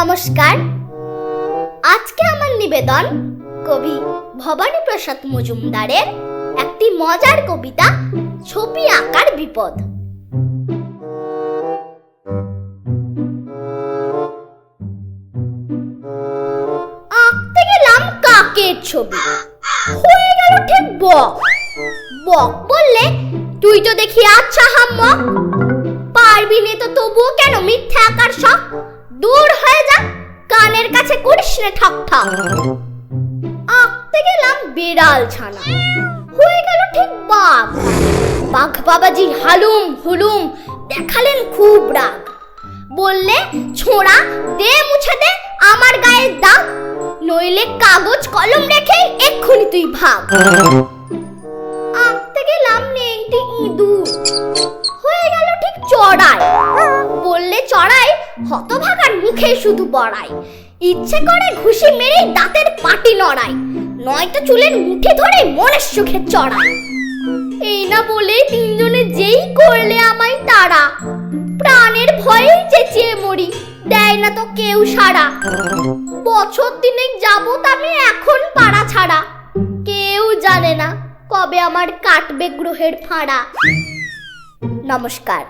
নমস্কার। আজকে আমার নিবেদন কবি ভবানী প্রসাদ মজুমদারের একটি মজার কবিতা, ছবি আঁকার বিপদ। আঁকতে গেলাম কাকের ছবি। হয়ে গেল ঠিক বক। বক বললে, তুই তো দেখি আচ্ছা হাম্মক পারবি নে তো তবুও কেন মিথ্যা আকার শখ? দূর আঁকতে গেলাম ছানা। হয়ে গেল ঠিক বাঘ। বাঘ হালুম হুলুম দেখালেন খুব রাগ। বললে, ছোঁড়া, দে মুছে দে, আমার গায়ের দাগ। নইলে কাগজ কলম রেখে এক্ষুনি তুই ভাগ। আঁকতে গেলাম নেংটি ইঁদুর। হয়ে গেল ঠিক চড়াই। বললে, চড়াই হতভাগার মুখে শুধু বড়াই। ইচ্ছে করে ঘুষি মেরে দাঁতের পাটি নড়াই নয়তো চুলের মুঠি ধরে মনের সুখে চড়াই এই না বলে তিনজনে যেই করলে আমায় তারা প্রাণের ভয়ে চেঁচিয়ে মরি, দেয় না তো কেউ সারা বছর দিনেক যাবত আমি এখন পাড়া ছাড়া, কেউ জানে না কবে আমার কাটবে গ্রহের ফাঁড়া। নমস্কার।